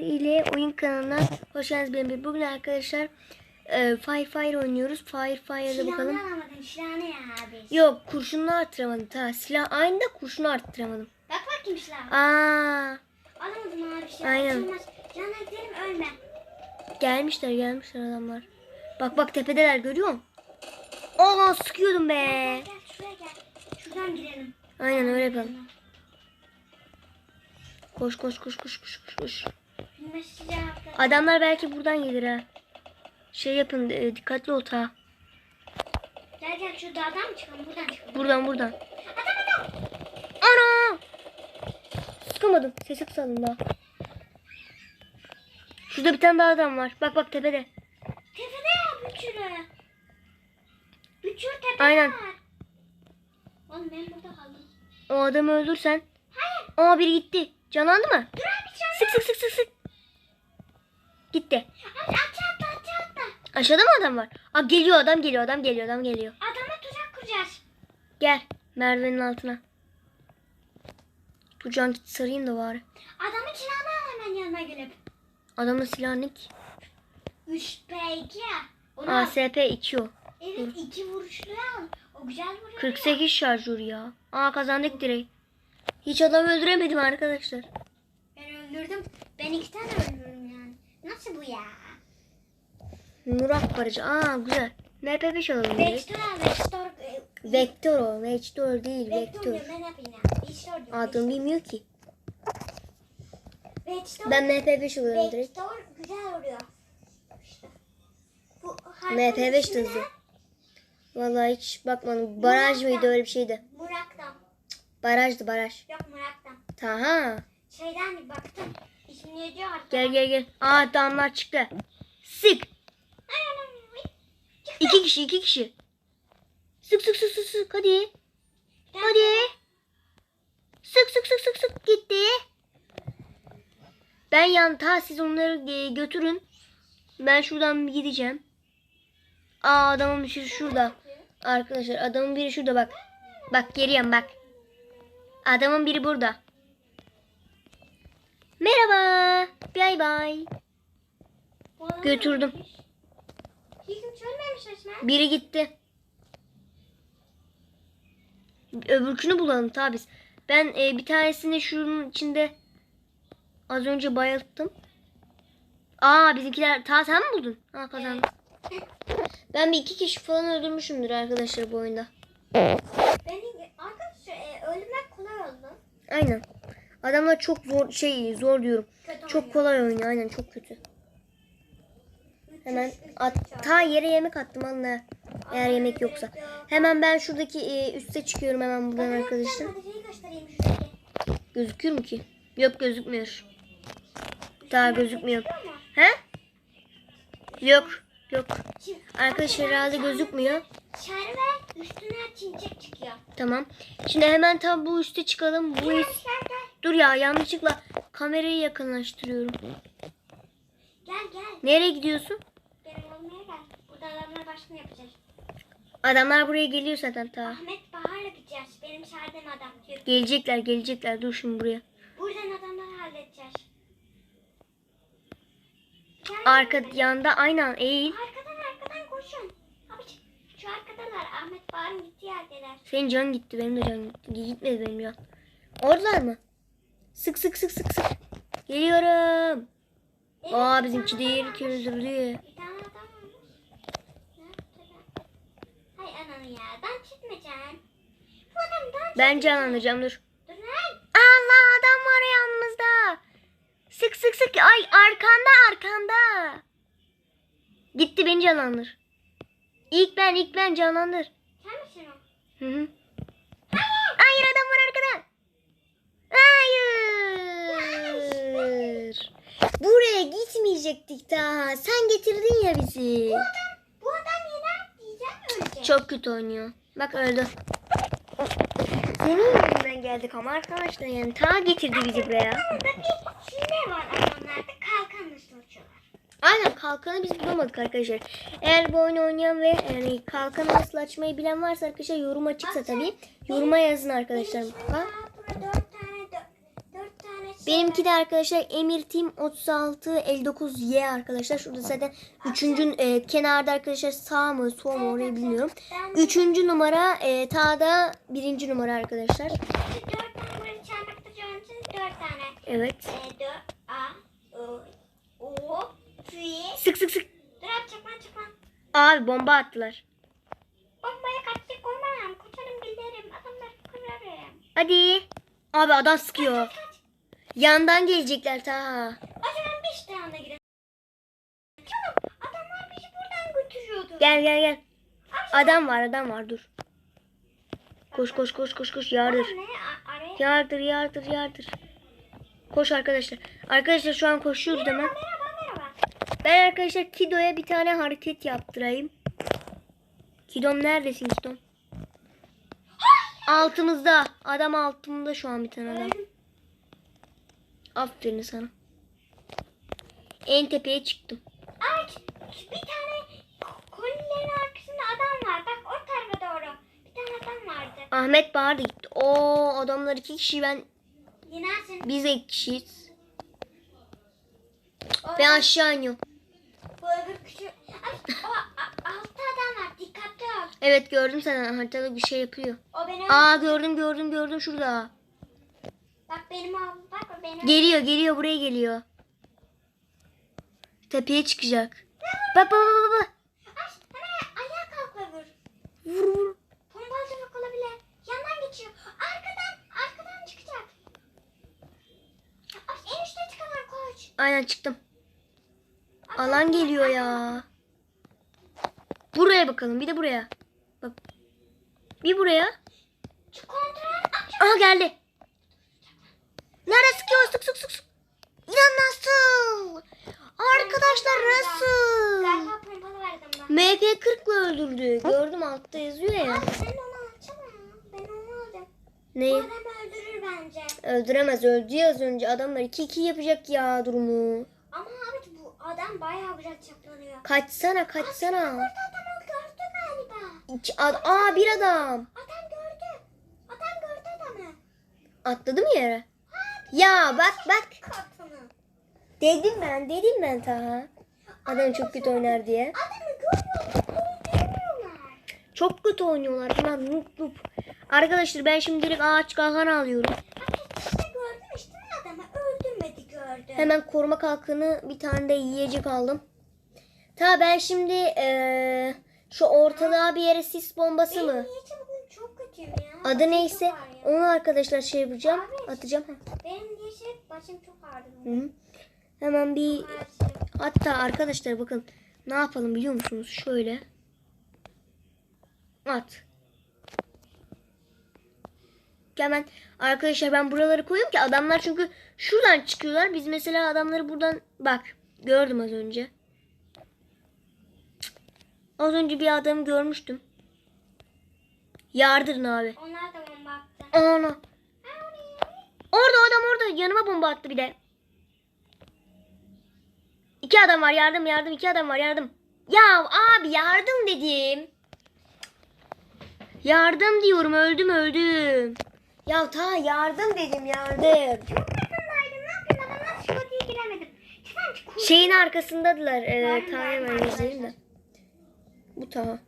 ile oyun kanalına hoş geldiniz benim. Bugün arkadaşlar e, Fire Fire oynuyoruz. Fire Fire'da bakalım. Silahını. Silahını ya abi. Yok kurşununu arttıramadım. Ta silah aynı da kurşunu arttıramadım. Bak bakayım silahı. Aa Alamadım abi silahı. Aynen. Canına gidelim ölme. gelmişler gelmişler adamlar. Bak bak tepedeler görüyor musun? Aa sıkıyordum be. Gel gel şuraya gel. Şuradan girelim. Aynen öyle yapalım. Koş koş koş koş koş koş Adamlar belki buradan gelir ha. Şey yapın e, dikkatli ol ta. Gel gel şu dağdan mı çıkalım? Buradan çıkalım. Buradan buradan. Adam adam. Ana! Sıkamadım. Sesi kısalım daha. Şurada bir tane daha adam var. Bak bak tepede. Tepede ya büçürü. Büçür tepede Aynen. var. Oğlum ben burada kaldım. O adamı öldürsen. Hayır. Aa biri gitti. Canlandı mı? Dur abi sen. Sık sık sık sık sık. Gitti. Aşağı atla aşağı atla. Aşağıda mı adam var? Aa geliyor adam geliyor adam geliyor adam geliyor. Adama tuzak kuracağız. Gel merdivenin altına. Dur can git sarayım da bari. Adamın silahını al hemen yanına gelip. Adamın silahı ne ki? 3 P2 ya. Onu al. ASP 2 o. Evet iki vuruşlu al. O güzel vuruyor ya. 48 şarjör ya. Aa kazandık direkt. Hiç adam öldüremedim arkadaşlar. Ben öldürdüm. Ben iki tane öldürdüm. Nasıl bu ya? Murat Barıcı. Aa güzel. MP5 alalım. Vektör. Vektör. e, Vektör o. Vektör değil. Vektör Vektör. Adını bilmiyor ki. Vektör. Ben MP5 alıyorum direkt. Vektör güzel vuruyor. İşte. Bu MP5 de ismi ne? hızlı. Vallahi hiç bakmadım. Baraj mıydı öyle bir şeydi. Murak'tan. Barajdı baraj. Yok Murak'tan. Taha. Şeyden baktım. Hatta. Gel gel gel. Aa damlar çıktı. Sık. Ay. İki kişi iki kişi. Sık sık sık sık sık. Hadi. Hadi. Sık sık sık sık sık gitti. Ben yan ta siz onları e, götürün. Ben şuradan bir gideceğim. Aa adamın biri şurada. Arkadaşlar adamın biri şurada bak. Bak geriyem bak. Adamın biri burada. Merhaba. Bay bay. Götürdüm. resmen. Biri gitti. Öbürkünü bulalım tabi. Ben e, bir tanesini şunun içinde az önce bayılttım. Aa bizimkiler ta sen mi buldun? Ha kazandım. Ben bir iki kişi falan öldürmüşümdür arkadaşlar bu oyunda. Benim arkadaşlar e, öldürmek kolay oldu. Aynen. Adamlar çok zor şey zor diyorum. Kötü Çok kolay oynuyor aynen çok kötü. Hemen at, ta yere yemek attım anne. Eğer yemek yoksa. Hemen ben şuradaki e, üste çıkıyorum hemen buradan arkadaşlar. Gözükür mü ki? Yok gözükmüyor. Daha gözükmüyor. Ama He? Yok. Yok. Arkadaşlar herhalde gözükmüyor. Ve üstüne çincek çıkıyor. Tamam. Şimdi hemen tam bu üste çıkalım. Bu üst... Dur ya yanlışlıkla kamerayı yakınlaştırıyorum. Gel gel. Nereye gidiyorsun? Benim olmaya gel. Burada adamlar başını yapacağız. Adamlar buraya geliyor zaten ta. Ahmet Bahar'la gideceğiz. Benim çağırdığım adam. Türk. Gelecekler gelecekler. Dur şimdi buraya. Buradan adamları halledeceğiz. Gel. Arka yanda aynen eğil. Arkadan arkadan koşun. Abi şu- şu arkadalar Ahmet Bahar'ın gittiği yerdeler. Senin can gitti. Benim de can gitti. Gitmedi benim can. Oradalar mı? Sık sık sık sık sık. Geliyorum. Aa bizimki değil ki öldürdü. Hay ananı ya. Ben çıkmayacağım. Bu Ben canlanacağım dur. Dur lan. Allah adam var yanımızda. Sık sık sık. Ay arkanda arkanda. Gitti beni canlandır. İlk ben ilk ben canlandır. Sen misin o? Hı hı. Hayır adam var arkadan. Hayır. Buraya gitmeyecektik daha. Sen getirdin ya bizi. Bu adam, bu adam yener diyeceğim ölecek. Çok kötü oynuyor. Bak öldü. Senin yüzünden geldik ama arkadaşlar yani ta getirdi bizi buraya. Burada bir hile var adamlarda kalkan nasıl uçuyorlar. Aynen kalkanı biz bulamadık arkadaşlar. Eğer bu oyunu oynayan ve yani kalkanı nasıl açmayı bilen varsa arkadaşlar yorum açıksa tabii yoruma yazın arkadaşlar mutlaka. daha burada dört tane, dört, dört tane Benimki de arkadaşlar Emir Team 36 59Y arkadaşlar. Şurada zaten üçüncü e, kenarda arkadaşlar sağ mı sol mu orayı bilmiyorum. Ben Üçüncü numara e, Ta'da birinci numara arkadaşlar. dört tane böyle çarpıkta için dört tane. Evet. E, dört, A, O, O. Sık sık sık. Dur abi çakma çakma. Abi bomba attılar. Bombaya kaçacak koymam. Koçarım bilirim. Adamlar kırarım. Hadi. Abi adam sıkıyor. Kaç. Yandan gelecekler ta. O zaman beş tane girelim. Canım adamlar bizi buradan götürüyordu. Gel gel gel. Adam var adam var dur. Koş koş koş koş koş yardır. Yardır yardır yardır. Koş arkadaşlar. Arkadaşlar şu an koşuyoruz hemen. Merhaba merhaba. Ben arkadaşlar Kido'ya bir tane hareket yaptırayım. Kidom neredesin Kidom? Altımızda. Adam altımda şu an bir tane adam. Aferin sana. En tepeye çıktım. Ay bir tane kolilerin arkasında adam var. Bak o tarafa doğru. Bir tane adam vardı. Ahmet bağırdı gitti. Oo adamlar iki kişi ben Yenersin. biz de iki kişiyiz. O, Ben aşağı iniyorum. bu öbür küçük. Ay o a- altta adam var. Dikkatli ol. Evet gördüm sana haritada bir şey yapıyor. O beni Aa gördüm gördüm gördüm şurada. Benim. Geliyor geliyor buraya geliyor. Tepeye çıkacak. Bak bak bak bak, vur. Vur. Pompalı tüfek olabilir. Yandan geçiyor. Arkadan. Arkadan çıkacak. Ay en üstte çıkamam koç. Aynen çıktım. Alan ay, geliyor ya. Buraya bakalım bir de buraya. Bak. Bir buraya. Şu kontrol. Aha geldi. Nerede sıkıyor? Sık sık sık sık. Ya nasıl? Arkadaşlar nasıl? Galiba pompalı var adamda. MP40 ile öldürdü. Gördüm altta yazıyor ya. Abi sen onu ya. Ben onu aldım. Bu Ne? adam öldürür bence. Öldüremez. Öldü ya az önce. Adamlar 2-2 yapacak ya durumu. Ama abi bu adam bayağı güzel çaplanıyor. Kaçsana kaçsana. Burada adamı gördü galiba. İki, ad- Aa bir adam. Adam gördü. Adam gördü adamı. Atladı mı yere? Ya bak bak. Dedim ben dedim ben Taha. Adam çok kötü oynar diye. Çok kötü oynuyorlar. Bunlar noob noob. Arkadaşlar ben şimdi direkt ağaç kalkanı alıyorum. Hemen koruma kalkanı bir tane de yiyecek aldım. Ta ben şimdi eee, şu ortalığa bir yere sis bombası mı? niyeti bugün çok kötüyüm ya. Adı neyse ağrıyor. onu arkadaşlar şey yapacağım. Atacağım. Benim niyeti başım çok -hı. Hemen bir hatta arkadaşlar bakın ne yapalım biliyor musunuz? Şöyle. At. Hemen arkadaşlar ben buraları koyuyorum ki adamlar çünkü şuradan çıkıyorlar. Biz mesela adamları buradan bak gördüm az önce. Az önce bir adamı görmüştüm. Yardırın abi. Onlar da bomba attı. Ana. Orada adam orada yanıma bomba attı bir de. İki adam var yardım yardım iki adam var yardım. Ya abi yardım dedim. Yardım diyorum öldüm öldüm. Ya ta yardım dedim yardım. Çok. Ne giremedim. Şeyin arkasındadılar. Ee, Gördüm, ta gördüm hemen izleyeyim de. Bu ta.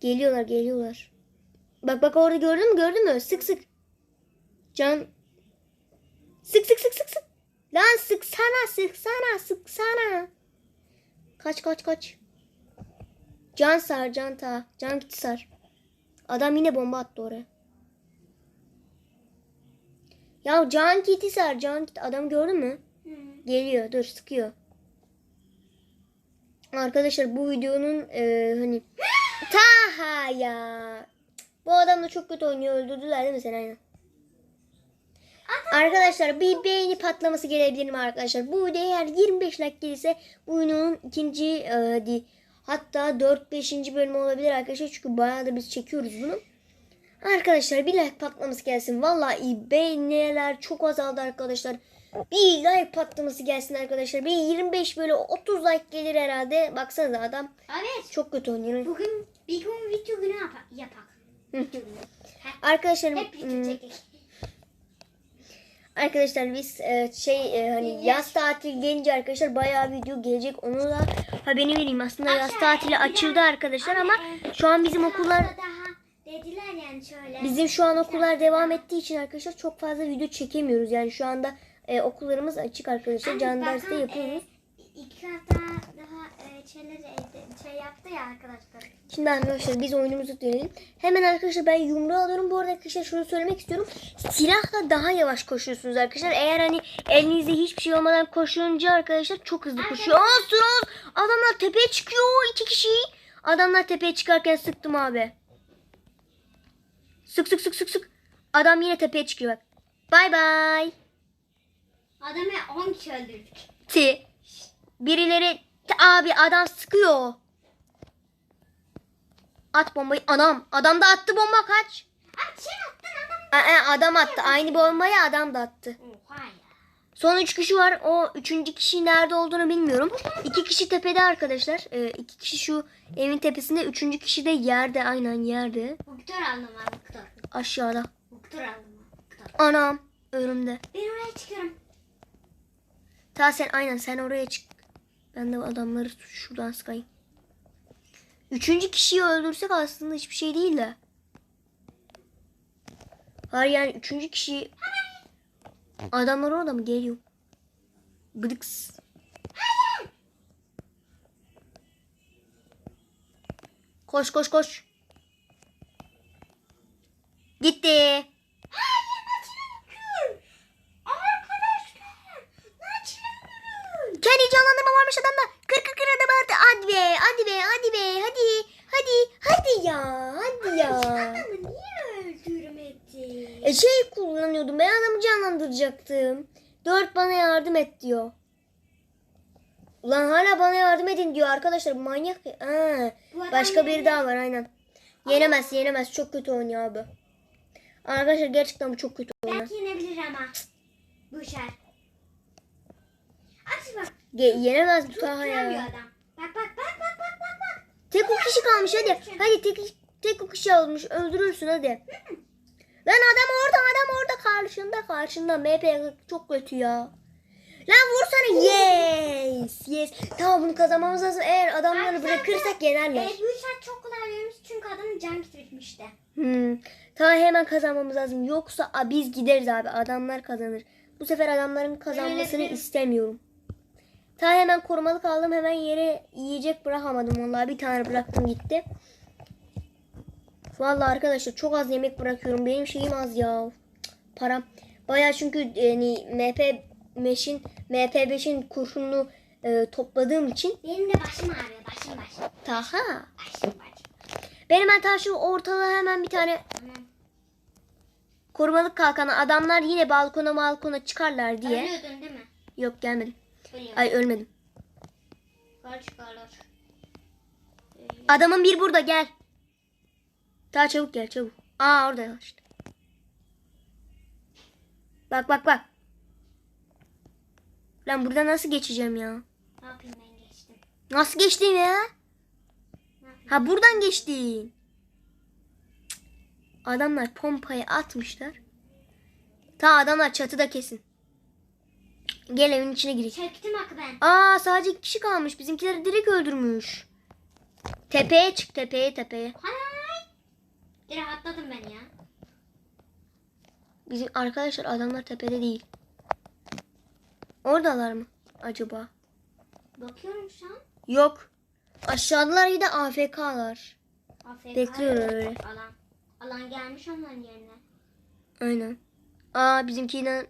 Geliyorlar geliyorlar. Bak bak orada gördün mü gördün mü? Sık sık. Can. Sık sık sık sık sık. Lan sıksana sıksana sıksana. Kaç kaç kaç. Can sar can ta. Can git sar. Adam yine bomba attı oraya. Ya can giti sar can git. Adam gördün mü? Hı. Geliyor dur sıkıyor. Arkadaşlar bu videonun e, hani Taha ya. Bu adam da çok kötü oynuyor. Öldürdüler değil mi seni aynen? Arkadaşlar bir beğeni patlaması gelebilir mi arkadaşlar? Bu video eğer 25 like gelirse bu videonun ikinci e, di, hatta 4-5. bölümü olabilir arkadaşlar. Çünkü bayağı da biz çekiyoruz bunu. Arkadaşlar bir like patlaması gelsin. Vallahi beğeniler çok azaldı arkadaşlar. Bir like patlaması gelsin arkadaşlar. Bir 25 böyle 30 like gelir herhalde. Baksanıza adam Evet. çok kötü oynuyor. Bugün bir gün video günü yapa- yapak. Arkadaşlarım Hep video hmm. Arkadaşlar biz e, şey e, hani yaz tatili gelince arkadaşlar bayağı video gelecek. Onu da haberini vereyim. Aslında yaz Aşağı, tatili e, bir açıldı arkadaşlar ama şu an bizim okullar daha dediler yani şöyle. bizim şu an okullar devam ettiği için arkadaşlar çok fazla video çekemiyoruz. Yani şu anda e, okullarımız açık arkadaşlar. Canlı derste yapıyoruz. e, iki hafta evde- şey yaptı ya arkadaşlar. Şimdi arkadaşlar biz oyunumuzu dönelim. Hemen arkadaşlar ben yumruğu alıyorum. Bu arada arkadaşlar şunu söylemek istiyorum. Silahla daha yavaş koşuyorsunuz arkadaşlar. Eğer hani elinizde hiçbir şey olmadan koşunca arkadaşlar çok hızlı koşuyor. Aa sıra adamlar tepeye çıkıyor iki kişi. Adamlar tepeye çıkarken sıktım abi. Sık sık sık sık sık. Adam yine tepeye çıkıyor bak. Bay bay. Adamı 10 kişi öldürdük. Ti. Birileri abi adam sıkıyor. At bombayı. Anam. Adam da attı bomba kaç. Abi sen attın adam. Aa, adam attı. Aynı bombayı adam da attı. Oha ya. Son üç kişi var. O üçüncü kişi nerede olduğunu bilmiyorum. İki kişi tepede arkadaşlar. Ee, iki kişi şu evin tepesinde. Üçüncü kişi de yerde. Aynen yerde. Victor aldım ben. Aşağıda. Victor aldım ben. Anam. Önümde. Ben oraya çıkıyorum. Ta sen aynen sen oraya çık. Ben de adamları şuradan sıkayım. Üçüncü kişiyi öldürsek aslında hiçbir şey değil de. Hayır yani üçüncü kişi... Adamlar orada mı? Geliyor. Bıdıks. Koş koş koş. Gitti. Arkadaşlar. Naçlarım. Kendi canlandırma varmış adamda. Kır kır kır adam artık. Hadi be, hadi be, hadi be, hadi. Hadi, hadi ya, hadi ya. Adamı niye öldürmedi? E şey kullanıyordum. Ben adamı canlandıracaktım. Dört bana yardım et diyor. Ulan hala bana yardım edin diyor arkadaşlar. Manyak. adam başka biri daha var aynen. Yenemez, yenemez. Çok kötü oynuyor abi. Arkadaşlar gerçekten bu çok kötü oynuyor. Belki yenebilir ama. Bu şer. Aç bak. Ge- yenemez bu Tutturamıyor ya. adam. Bak bak bak bak bak bak bak. Tek o kişi kalmış hadi. Hadi tek, tek o kişi olmuş. Öldürürsün hadi. Lan adam orada adam orada karşında karşında. MP çok kötü ya. Lan vursana. Yes. Yes. Tamam bunu kazanmamız lazım. Eğer adamları Abi bırakırsak yenerler. E, bu şer çok kolay vermiş çünkü adamın can bitmişti. Hmm. Tamam hemen kazanmamız lazım. Yoksa a, biz gideriz abi. Adamlar kazanır. Bu sefer adamların kazanmasını Öyle istemiyorum. Ta hemen korumalık aldım. Hemen yere yiyecek bırakamadım. Vallahi bir tane bıraktım gitti. Vallahi arkadaşlar çok az yemek bırakıyorum. Benim şeyim az ya. Param. Baya çünkü yani MP 5'in MP5'in kurşununu e, topladığım için. Benim de başım ağrıyor. Başım başım. Taha. Başım başım. Benim hemen ta şu ortalığa hemen bir tane Tamam. korumalık kalkanı. Adamlar yine balkona balkona çıkarlar diye. Ölüyordun değil mi? Yok gelmedim. Ölüyordun. Ay ölmedim. Kaç kalır. Adamın bir burada gel. Daha çabuk gel çabuk. Aa orada işte. Bak bak bak. Lan burada nasıl geçeceğim ya? Ne yapayım ben geçtim. Nasıl geçtin ya? Ha buradan geçtin. Adamlar pompayı atmışlar. Ta adamlar çatıda kesin. Gel evin içine gireyim. Çektim akı ben. Aa sadece iki kişi kalmış. Bizimkileri direkt öldürmüş. Tepeye çık tepeye tepeye. Hay. Direkt atladım ben ya. Bizim arkadaşlar adamlar tepede değil. Oradalar mı acaba? Bakıyorum şu an. Yok. Aşağıdalar ya da AFK'lar. AFK Bekliyor öyle. Alan. Alan gelmiş onların yerine. Aynen. Aa bizimkinden.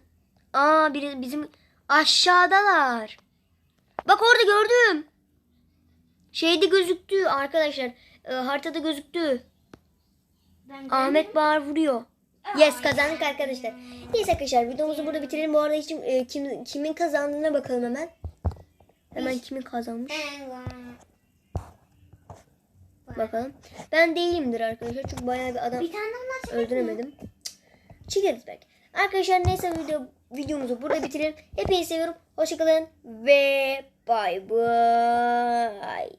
Aa biri bizim aşağıdalar. Bak orada gördüm. Şeyde gözüktü arkadaşlar. E, haritada gözüktü. Ben Ahmet Bağır vuruyor. Yes kazandık arkadaşlar. Neyse arkadaşlar videomuzu burada bitirelim. Bu arada hiç, e, kim, kimin kazandığına bakalım hemen. Hemen kimin kazanmış. Bakalım. Ben değilimdir arkadaşlar. Çünkü bayağı bir adam Bir tane öldüremedim. Çıkarız belki. Arkadaşlar neyse video, videomuzu burada bitirelim. Hepinizi seviyorum. Hoşçakalın ve bay bay.